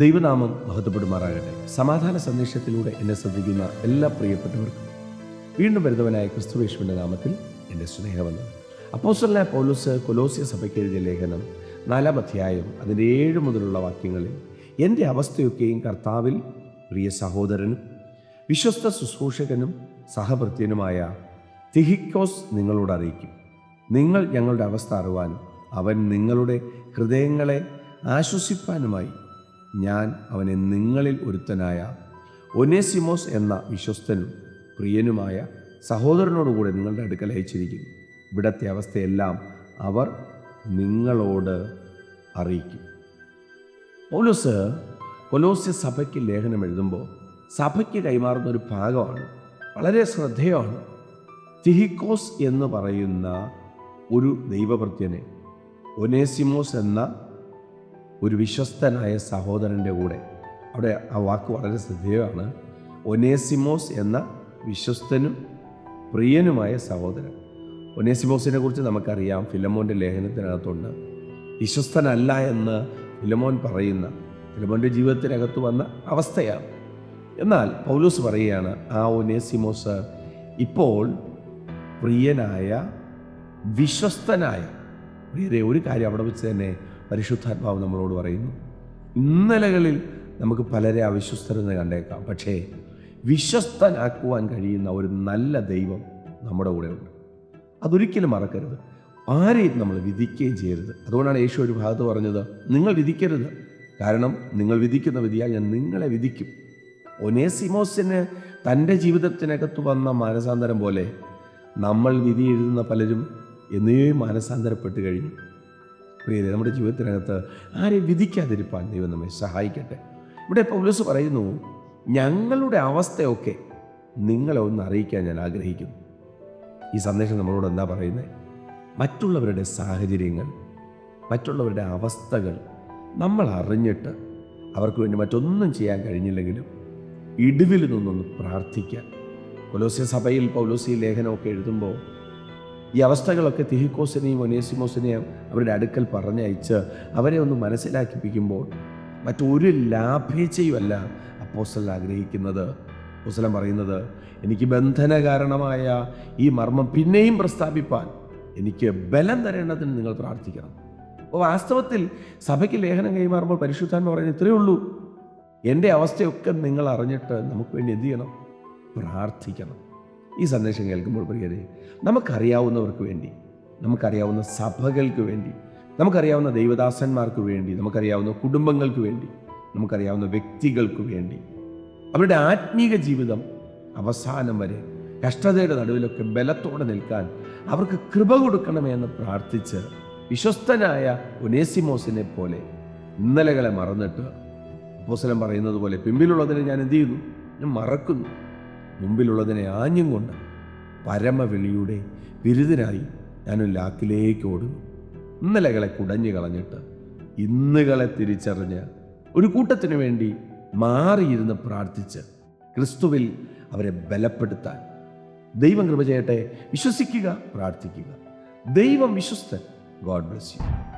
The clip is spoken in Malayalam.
ദൈവനാമം മഹത്വപ്പെടുമാറാകട്ടെ. സമാധാന സന്ദേശത്തിലൂടെ എന്നെ ശ്രദ്ധിക്കുന്ന എല്ലാ പ്രിയപ്പെട്ടവർക്കും വീണ്ടും വരുന്നവനായ ക്രിസ്തുവേശുവിന്റെ നാമത്തിൽ എന്റെ സ്നേഹമെന്ന് അപ്പോസ്റ്റലായ പൗലോസ് കൊലോസിയ സഭയ്ക്ക് എഴുതിയ ലേഖനം നാലാം അധ്യായം അതിന്റെ ഏഴ് മുതലുള്ള വാക്യങ്ങളിൽ എന്റെ അവസ്ഥയൊക്കെയും കർത്താവിൽ പ്രിയ സഹോദരനും വിശ്വസ്ത ശുശ്രൂഷകനും സഹഭൃത്യനുമായ തിഹിക്കോസ് നിങ്ങളോട് അറിയിക്കും. നിങ്ങൾ ഞങ്ങളുടെ അവസ്ഥ അറിവാനും അവൻ നിങ്ങളുടെ ഹൃദയങ്ങളെ ആശ്വസിപ്പാനുമായി ഞാൻ അവനെ നിങ്ങളിൽ ഒരുത്തനായ ഒനേസിമോസ് എന്ന വിശ്വസ്തനും പ്രിയനുമായ സഹോദരനോടുകൂടെ നിങ്ങളുടെ അടുക്കൽ അയച്ചിരിക്കുന്നു. ഇവിടത്തെ അവസ്ഥയെല്ലാം അവർ നിങ്ങളോട് അറിയിക്കും. പൗലോസ് കൊലോസ്യ സഭയ്ക്ക് ലേഖനം എഴുതുമ്പോൾ സഭയ്ക്ക് കൈമാറുന്ന ഒരു ഭാഗമാണ് വളരെ ശ്രദ്ധേയമാണ്. തിഹിക്കോസ് എന്ന് പറയുന്ന ഒരു ദൈവഭൃത്യനെ ഒനേസിമോസ് എന്ന ഒരു വിശ്വസ്തനായ സഹോദരന്റെ കൂടെ. അവിടെ ആ വാക്ക് വളരെ ശ്രദ്ധേയമാണ്. ഒനേസിമോസ് എന്ന വിശ്വസ്തനും പ്രിയനുമായ സഹോദരൻ. ഒനേസിമോസിനെ കുറിച്ച് നമുക്കറിയാം. ഫിലമോന്റെ ലേഖനത്തിനകത്തുണ്ട്. വിശ്വസ്തനല്ല എന്ന് ഫിലമോൻ പറയുന്ന ഫിലമോന്റെ ജീവിതത്തിനകത്ത് വന്ന അവസ്ഥയാണ്. എന്നാൽ പൗലൂസ് പറയുകയാണ് ആ ഒനേസിമോസ് ഇപ്പോൾ പ്രിയനായ വിശ്വസ്തനായ പ്രിയരെ ഒരു കാര്യം അവിടെ വെച്ച് തന്നെ പരിശുദ്ധാത്മാവ് നമ്മളോട് പറയുന്നു. ഇന്നലകളിൽ നമുക്ക് പലരെ അവിശ്വസ്തരെന്ന് കണ്ടേക്കാം. പക്ഷേ വിശ്വസ്തനാക്കുവാൻ കഴിയുന്ന ഒരു നല്ല ദൈവം നമ്മുടെ കൂടെ ഉണ്ട്. അതൊരിക്കലും മറക്കരുത്. ആരെയും നമ്മൾ വിധിക്കുകയും ചെയ്യരുത്. അതുകൊണ്ടാണ് യേശു ഒരു ഭാഗത്ത് പറഞ്ഞത് നിങ്ങൾ വിധിക്കരുത്. കാരണം നിങ്ങൾ വിധിക്കുന്ന വിധിയാൽ ഞാൻ നിങ്ങളെ വിധിക്കും. ഒനേസിമോസിന് തന്റെ ജീവിതത്തിനകത്ത് വന്ന മാനസാന്തരം പോലെ നമ്മൾ വിധി എഴുതുന്ന പലരും എന്നേ മാനസാന്തരപ്പെട്ട് കഴിഞ്ഞു. പ്രിയരെ നമ്മുടെ ജീവിതത്തിനകത്ത് ആരെയും വിധിക്കാതിരിപ്പാൻ ദൈവം നമ്മെ സഹായിക്കട്ടെ. ഇവിടെ പൗലോസ് പറയുന്നു ഞങ്ങളുടെ അവസ്ഥയൊക്കെ നിങ്ങളെ ഒന്ന് അറിയിക്കാൻ ഞാൻ ആഗ്രഹിക്കുന്നു. ഈ സന്ദേശം നമ്മളോട് എന്താ പറയുന്നത് മറ്റുള്ളവരുടെ സാഹചര്യങ്ങൾ മറ്റുള്ളവരുടെ അവസ്ഥകൾ നമ്മൾ അറിഞ്ഞിട്ട് അവർക്ക് വേണ്ടി മറ്റൊന്നും ചെയ്യാൻ കഴിഞ്ഞില്ലെങ്കിലും ഇടിവിൽ നിന്നൊന്ന് പ്രാർത്ഥിക്കാൻ കൊലോസ്യ സഭയിൽ പൗലോസി ലേഖനമൊക്കെ എഴുതുമ്പോൾ ഈ അവസ്ഥകളൊക്കെ തിഹിക്കോസിനെയും ഒനേസിമോസിനെയും അവരുടെ അടുക്കൽ പറഞ്ഞയച്ച് അവരെ ഒന്ന് മനസ്സിലാക്കിപ്പിക്കുമ്പോൾ മറ്റൊരു ലാഭേച്ഛയുമല്ല അപ്പോസ്റ്റൽ ആഗ്രഹിക്കുന്നത്. അപ്പോസലം പറയുന്നത് എനിക്ക് ബന്ധന കാരണമായ ഈ മർമ്മം പിന്നെയും പ്രസ്താപിപ്പാൻ എനിക്ക് ബലം തരേണ്ടതിന് നിങ്ങൾ പ്രാർത്ഥിക്കണം. അപ്പോൾ വാസ്തവത്തിൽ സഭയ്ക്ക് ലേഖനം കൈമാറുമ്പോൾ പരിശുദ്ധാത്മ പറയുന്നത് ഇത്രയേ ഉള്ളൂ. എന്റെ അവസ്ഥയൊക്കെ നിങ്ങൾ അറിഞ്ഞിട്ട് നമുക്ക് വേണ്ടി എന്ത് ചെയ്യണം? പ്രാർത്ഥിക്കണം. ഈ സന്ദേശം കേൾക്കുമ്പോൾ പ്രിയരെ നമുക്കറിയാവുന്നവർക്ക് വേണ്ടി നമുക്കറിയാവുന്ന സഭകൾക്ക് വേണ്ടി നമുക്കറിയാവുന്ന ദൈവദാസന്മാർക്ക് വേണ്ടി നമുക്കറിയാവുന്ന കുടുംബങ്ങൾക്ക് വേണ്ടി നമുക്കറിയാവുന്ന വ്യക്തികൾക്ക് വേണ്ടി അവരുടെ ആത്മീക ജീവിതം അവസാനം വരെ കഷ്ടതയുടെ നടുവിലൊക്കെ ബലത്തോടെ നിൽക്കാൻ അവർക്ക് കൃപ കൊടുക്കണമെന്ന് പ്രാർത്ഥിച്ച് വിശ്വസ്തനായ ഒനേസിമോസിനെ പോലെ ഇന്നലകളെ മറന്നിട്ട് അപ്പോസലം പറയുന്നത് പോലെ പിമ്പിലുള്ളതിനെ ഞാൻ എന്ത് ചെയ്യുന്നു? ഞാൻ മറക്കുന്നു. മുമ്പിലുള്ളതിനെ ആഞ്ഞും കൊണ്ട് പരമവിളിയുടെ ബിരുദനായി ഞാനൊരു ലാക്കിലേക്ക് ഓടുന്നു. ഇന്നലകളെ കുടഞ്ഞു കളഞ്ഞിട്ട് ഇന്നുകളെ തിരിച്ചറിഞ്ഞ് ഒരു കൂട്ടത്തിനു വേണ്ടി മാറിയിരുന്ന് പ്രാർത്ഥിച്ച് ക്രിസ്തുവിൽ അവരെ ബലപ്പെടുത്താൻ ദൈവം കൃപ ചെയ്യട്ടെ. വിശ്വസിക്കുക പ്രാർത്ഥിക്കുക. ദൈവം വിശ്വസ്തൻ. God bless you.